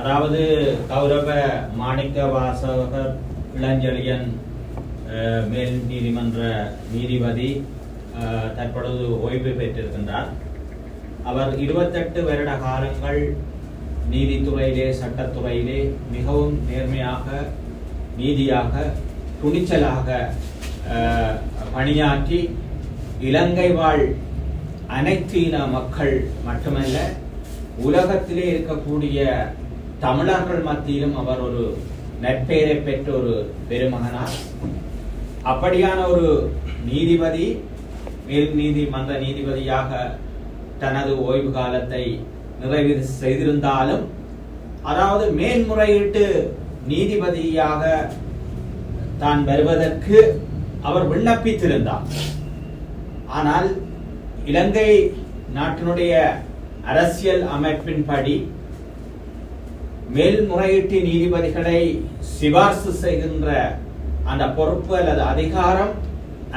அதாவது கௌரவ மாணிக்க வாசகர் இளஞ்செழியன் மேல் நீதிமன்ற நீதிபதி தற்பொழுது ஓய்வு பெற்றிருக்கின்றார். அவர் இருபத்தெட்டு வருட காலங்கள் நீதித்துறையிலே சட்டத்துறையிலே மிகவும் நேர்மையாக நீதியாக துணிச்சலாக பணியாற்றி இலங்கை வாழ் அனைத்து இன மக்கள் மட்டுமல்ல உலகத்திலே இருக்கக்கூடிய தமிழர்கள் மத்தியிலும் அவர் ஒரு நற்பெயரை பெற்ற ஒரு பெருமகனார். அப்படியான ஒரு நீதிபதி மேல் நீதிமன்ற நீதிபதியாக தனது ஓய்வு காலத்தை நிறைவு செய்திருந்தாலும் அதாவது மேன்முறையீட்டு நீதிபதியாக தான் வருவதற்கு அவர் விண்ணப்பித்திருந்தார். ஆனால் இலங்கை நாட்டினுடைய அரசியல் அமைப்பின்படி மேல்முறையீட்டு நீதிபதிகளை சிபார்சு செய்கின்ற அந்த பொறுப்பு அல்லது அதிகாரம்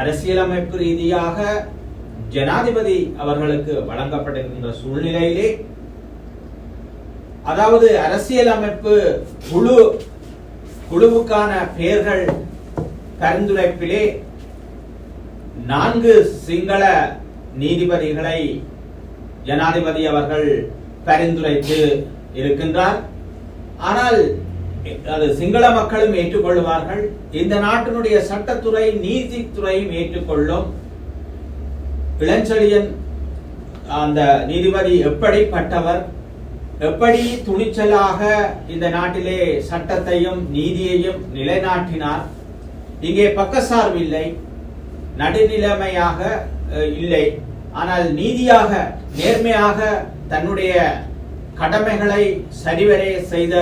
அரசியலமைப்பு ரீதியாக ஜனாதிபதி அவர்களுக்கு வழங்கப்பட்டிருக்கின்ற சூழ்நிலையிலே அதாவது அரசியலமைப்பு குழு குழுவுக்கான பெயர்கள் பரிந்துரைப்பிலே நான்கு சிங்கள நீதிபதிகளை ஜனாதிபதி அவர்கள் பரிந்துரைத்து இருக்கின்றார். ஆனால் அது சிங்கள மக்களும் ஏற்றுக்கொள்வார்கள் இந்த நாட்டினுடைய சட்டத்துறை நீதித்துறையும் ஏற்றுக்கொள்ளும். இளஞ்செழியன் அந்த நீதிபதி எப்படிப்பட்டவர்? எப்படி துணிச்சலாக இந்த நாட்டிலே சட்டத்தையும் நீதியையும் நிலைநாட்டினார்? இங்கே பக்கசார்வில்லை நடுநிலைமையாக இல்லை. ஆனால் நீதியாக நேர்மையாக தன்னுடைய கடமைகளை சரிவர செய்த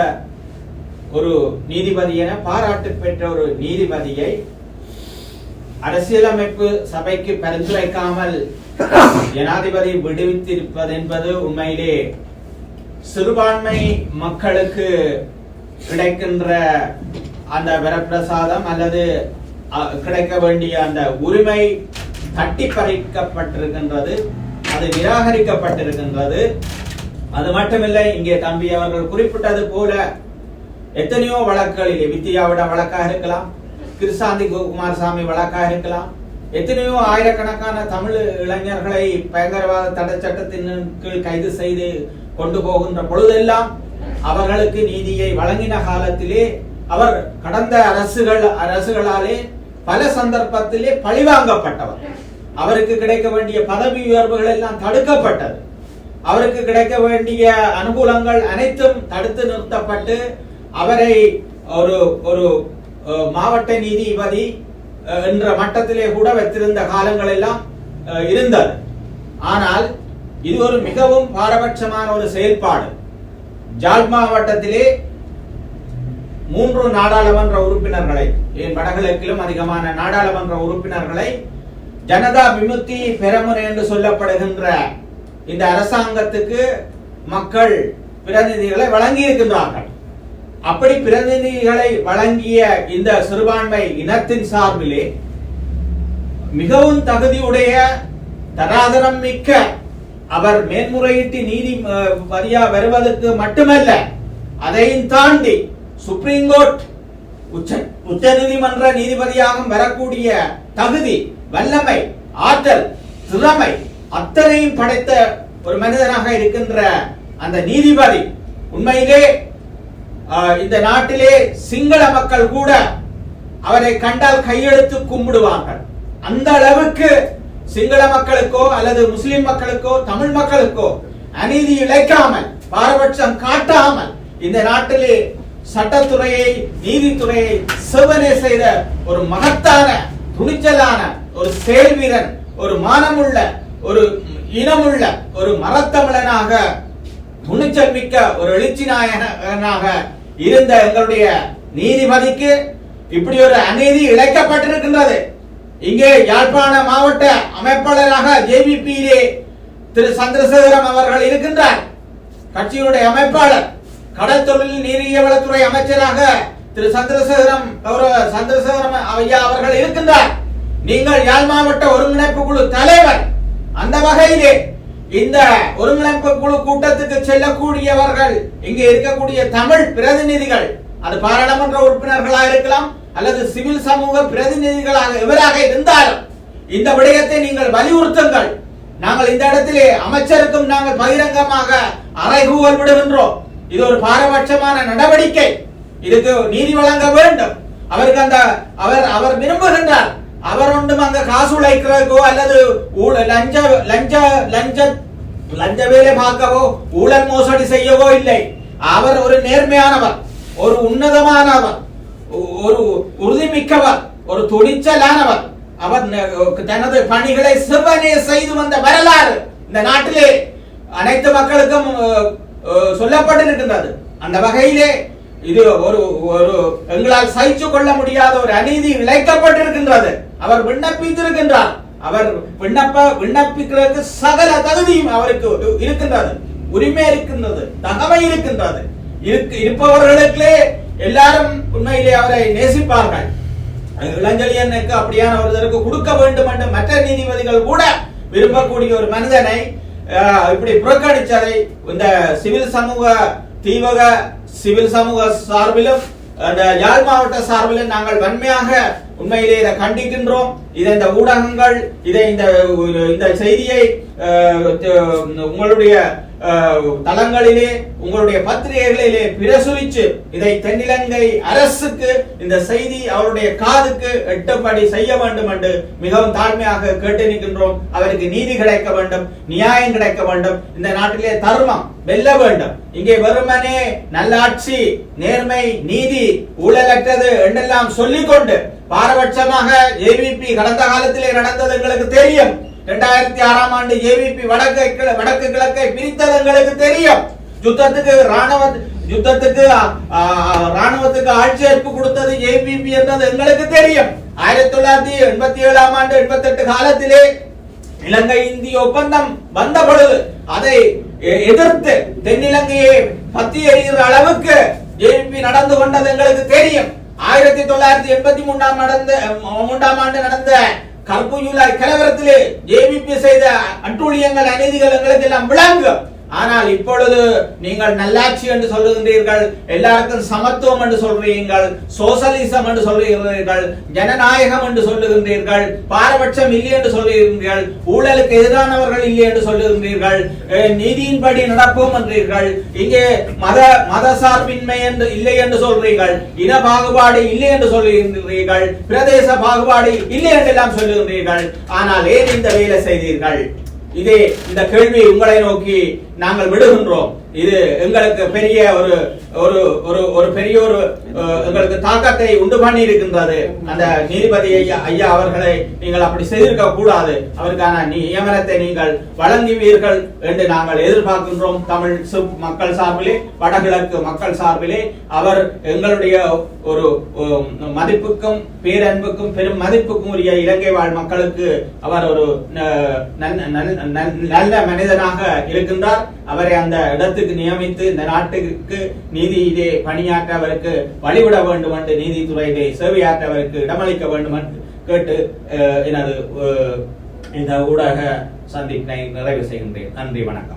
ஒரு நீதிபதி என பாராட்டு பெற்ற ஒரு நீதிபதியை அரசியலமைப்பு சபைக்கு பரிந்துரைக்காமல் ஜனாதிபதி விடுவித்திருப்பது என்பது உண்மையிலே சிறுபான்மை மக்களுக்கு கிடைக்கின்ற அந்த வரப்பிரசாதம் அல்லது கிடைக்க வேண்டிய அந்த உரிமை தட்டி பறிக்கப்பட்டிருக்கின்றது அது நிராகரிக்கப்பட்டிருக்கின்றது. அது மட்டுமில்லை இங்கே தம்பி அவர்கள் குறிப்பிட்டது போல எத்தனையோ வழக்குகளிலே வித்தியாவிட வழக்காக இருக்கலாம் கிருஷாந்தி குமாரசாமி வழக்காக இருக்கலாம் எத்தனையோ ஆயிரக்கணக்கான தமிழ் இளைஞர்களை பயங்கரவாத தடை சட்டத்தின் கீழ் கைது செய்து கொண்டு போகின்ற பொழுதெல்லாம் அவர்களுக்கு நீதியை வழங்கின காலத்திலே அவர் கடந்த அரசுகள் அரசுகளாலே பல சந்தர்ப்பத்திலே பழிவாங்கப்பட்டவர். அவருக்கு கிடைக்க வேண்டிய பதவி உயர்வுகள் எல்லாம் தடுக்கப்பட்டது. அவருக்கு கிடைக்க வேண்டிய அனுகூலங்கள் அனைத்தும் தடுத்து நிறுத்தப்பட்டு அவரை ஒரு ஒரு மாவட்ட நீதிபதி என்ற மட்டத்திலே கூட வைத்திருந்த காலங்கள் எல்லாம் அஹ், இருந்தது. ஆனால் இது ஒரு மிகவும் பாரபட்சமான ஒரு செயல்பாடு. ஜாழ் மாவட்டத்திலே மூன்று நாடாளுமன்ற உறுப்பினர்களை ஏன் வடகிழக்கிலும் அதிகமான நாடாளுமன்ற உறுப்பினர்களை ஜனதா விமுக்தி பெறமுறை என்று சொல்லப்படுகின்ற இந்த அரசாங்கத்துக்கு மக்கள் பிரதிநிதிகளை வழங்கி இருக்கின்றார்கள் அப்படி பிரதிநிதிகளை வழங்கிய இந்த சிறுபான்மை இனத்தின் சார்பிலே மிகவும் தகுதியுடைய தராதரம் மிக்க அவர் மேன்முறையீட்டு நீதிபதியா வருவதற்கு மட்டுமல்ல அதையும் தாண்டி சுப்ரீம் கோர்ட் உச்ச உச்ச நீதிமன்ற நீதிபதியாக வரக்கூடிய தகுதி வல்லமை ஆற்றல் திறமை அத்தனையும் படைத்த ஒரு மனிதனாக இருக்கின்ற அந்த நீதிபதி. உண்மையிலே இந்த நாட்டிலே சிங்கள மக்கள் கூட அவரை கண்டால் கையெழுத்து கும்பிடுவார்கள். அந்த அளவுக்கு சிங்கள மக்களுக்கோ அல்லது முஸ்லிம் மக்களுக்கோ தமிழ் மக்களுக்கோ அநீதி இழைக்காமல் பாரபட்சம் காட்டாமல் இந்த நாட்டிலே சட்டத்துறையை நீதித்துறையை செவனே செய்த ஒரு மகத்தான துணிச்சலான ஒரு செயல்வீரன் ஒரு மானமுள்ள ஒரு இனமுள்ள ஒரு மரத்தமிழனாக துணிச்சல் மிக்க ஒரு எழுச்சி நாயகனாக இருந்த எங்களுடைய நீதிபதிக்கு இப்படி ஒரு அநீதி இழைக்கப்பட்டிருக்கின்றது. இங்கே யாழ்ப்பாண மாவட்ட அமைப்பாளராக ஜேபிபியிலே திரு சந்திரசேகரம் அவர்கள் இருக்கின்றார். கட்சியினுடைய அமைப்பாளர் கடல் தொழில் நீரியவளத்துறை அமைச்சராக திரு சந்திரசேகரம் கௌரவ சந்திரசேகரம் ஐயா அவர்கள் இருக்கின்றார். நீங்கள் யாழ் மாவட்ட ஒருங்கிணைப்பு குழு தலைவர் வகையிலே இந்த ஒருங்கிணைப்பு குழு கூட்டத்துக்கு செல்லக்கூடியவர்கள் இங்க இருக்கக்கூடிய தமிழ் பிரதிநிதிகள் அது பாராளுமன்ற உறுப்பினர்களாக இருக்கலாம் அல்லது சிவில் சமூக பிரதிநிதிகளாக எவராக இருந்தாலும் இந்த விடயத்தை நீங்கள் வலியுறுத்துங்கள். நாங்கள் இந்த இடத்திலே அமைச்சருக்கும் நாங்கள் பகிரங்கமாக அறைகூவல் விடுகின்றோம். இது ஒரு பாரபட்சமான நடவடிக்கை. இதுக்கு நீதி வழங்க வேண்டும். அவருக்கு அந்த அவர் அவர் விரும்புகின்றார். அவர் ஒன்றும் அங்க காசு உழைக்கிறதுக்கோ அல்லது ஊழ- லஞ்ச லஞ்ச லஞ்ச லஞ்ச வேலை பார்க்கவோ ஊழல் மோசடி செய்யவோ இல்லை அவர் ஒரு நேர்மையானவர் ஒரு உன்னதமானவர் ஒரு உறுதிமிக்கவர் ஒரு துணிச்சலானவர் அவர் தனது பணிகளை சிவனே செய்து வந்த வரலாறு இந்த நாட்டிலே அனைத்து மக்களுக்கும் சொல்லப்பட்டிருக்கின்றது அந்த வகையிலே இது ஒரு ஒரு எங்களால் சகிச்சு கொள்ள முடியாத ஒரு அநீதி இழைக்கப்பட்டிருக்கின்றது அவர் விண்ணப்பித்திருக்கின்றார். அவர் விண்ணப்ப விண்ணப்பிக்கிறதுக்கு சகல தகுதியும் அவருக்கு இருக்கின்றது. உரிமை இருக்கின்றது. தகமை இருக்கின்றது. இருக்கு- இருப்பவர்களுக்கே எல்லாரும் உண்மையிலே அவரை நேசிப்பார்கள். இளஞ்சலியனுக்கு அப்படியான ஒருத்தருக்கு கொடுக்க வேண்டும் என்று மற்ற நீதிபதிகள் கூட விரும்பக்கூடிய ஒரு மனிதனை அஹ், இப்படி புறக்கணிச்சதை இந்த சிவில் சமூக தீவக சிவில் சமூக சார்பிலும் அந்த யாழ் மாவட்ட சார்பிலும் நாங்கள் வன்மையாக உண்மையிலே இதை கண்டிக்கின்றோம். இதை இந்த ஊடகங்கள் இதை இந்த இந்த செய்தியை உங்களுடைய தளங்களிலே உங்களுடைய பத்திரிகைகளிலே பிரசுரிச்சு இதை தென்னிலங்கை அரசுக்கு இந்த செய்தி அவருடைய காதுக்கு எட்டுப்படி செய்ய வேண்டும் என்று மிகவும் தாழ்மையாக கேட்டு நிற்கின்றோம் அவருக்கு நீதி கிடைக்க வேண்டும் நியாயம் கிடைக்க வேண்டும். இந்த நாட்டிலே தர்மம் வெல்ல வேண்டும். இங்கே வெறுமனே நல்லாட்சி நேர்மை நீதி ஊழலற்றது என்றெல்லாம் சொல்லிக்கொண்டு பாரபட்சமாக ஏவிபி கடந்த காலத்திலே நடந்தது எங்களுக்கு தெரியும். இரண்டாயிரத்தி ஆறாம் ஆண்டு ஏவிபி வடக்கு வடக்கு கிழக்கை பிரித்தது எங்களுக்கு தெரியும். யுத்தத்துக்கு ராணுவ யுத்தத்துக்கு ஆ, ஆ, ராணுவத்துக்கு ஆட்சேர்ப்பு கொடுத்தது ஏபிபி என்றது எங்களுக்கு தெரியும். ஆயிரத்தி தொள்ளாயிரத்தி எண்பத்தி ஏழாம் ஆண்டு எண்பத்தி எட்டு காலத்திலே இலங்கை இந்திய ஒப்பந்தம் வந்த பொழுது அதை எதிர்த்து தென்னிலங்கையை பத்தி எறிகிற அளவுக்கு ஜேபி நடந்து கொண்டது எங்களுக்கு தெரியும். ஆயிரத்தி தொள்ளாயிரத்தி எண்பத்தி மூன்றாம் நடந்த மூன்றாம் ஆண்டு நடந்த கருப்பு ஜூலை கலவரத்திலே ஜேபிபி செய்த அட்டூழியங்கள் அநீதிகள் எங்களுக்கு எல்லாம் விளங்கும். ஆனால் இப்பொழுது நீங்கள் நல்லாட்சி என்று சொல்லுகின்றீர்கள் எல்லாருக்கும் சமத்துவம் என்று சொல்றீர்கள் சோசலிசம் என்று சொல்லுகிறீர்கள் ஜனநாயகம் என்று சொல்லுகின்றீர்கள் பாரபட்சம் இல்லை என்று சொல்லுகின்றீர்கள் ஊழலுக்கு எதிரானவர்கள் இல்லை என்று சொல்லுகின்றீர்கள் நீதியின்படி நடப்போம் என்றீர்கள் இங்கே மத மத சார்பின்மை என்று இல்லை என்று சொல்றீர்கள் இன பாகுபாடு இல்லை என்று சொல்லுகின்றீர்கள் பிரதேச பாகுபாடு இல்லை என்றெல்லாம் சொல்லுகின்றீர்கள் ஆனால் ஏன் இந்த வேலை செய்தீர்கள்? இதே இந்த கேள்வி உங்களை நோக்கி நாங்கள் விடுகின்றோம். இது எங்களுக்கு பெரிய ஒரு ஒரு ஒரு ஒரு பெரிய ஒரு எங்களுக்கு தாக்கத்தை உண்டு பண்ணி இருக்கின்றது அந்த நீதிபதி ஐயா ஐயா அவர்களை நீங்கள் அப்படி செய்திருக்க கூடாது. அவருக்கான நியமனத்தை நீங்கள் வழங்குவீர்கள் என்று நாங்கள் எதிர்பார்க்கின்றோம். தமிழ் மக்கள் சார்பிலே வடகிழக்கு மக்கள் சார்பிலே. அவர் எங்களுடைய ஒரு மதிப்புக்கும் பேரன்புக்கும் பெரும் மதிப்புக்கும் உரிய இலங்கை வாழ் மக்களுக்கு அவர் ஒரு ந- நன்- நன்- நன்- நல்ல மனிதனாக இருக்கின்றார். அவரை அந்த இடத்துக்கு நியமித்து இந்த நாட்டுக்கு நீதியிலே பணியாற்ற அவருக்கு வழிவிட வேண்டும் என்று நீதித்துறையிலே சேவையாற்ற அவருக்கு இடமளிக்க வேண்டும் என்று கேட்டு அஹ், எனது இந்த ஊடக சந்திப்பினை நிறைவு செய்கின்றேன். நன்றி வணக்கம்.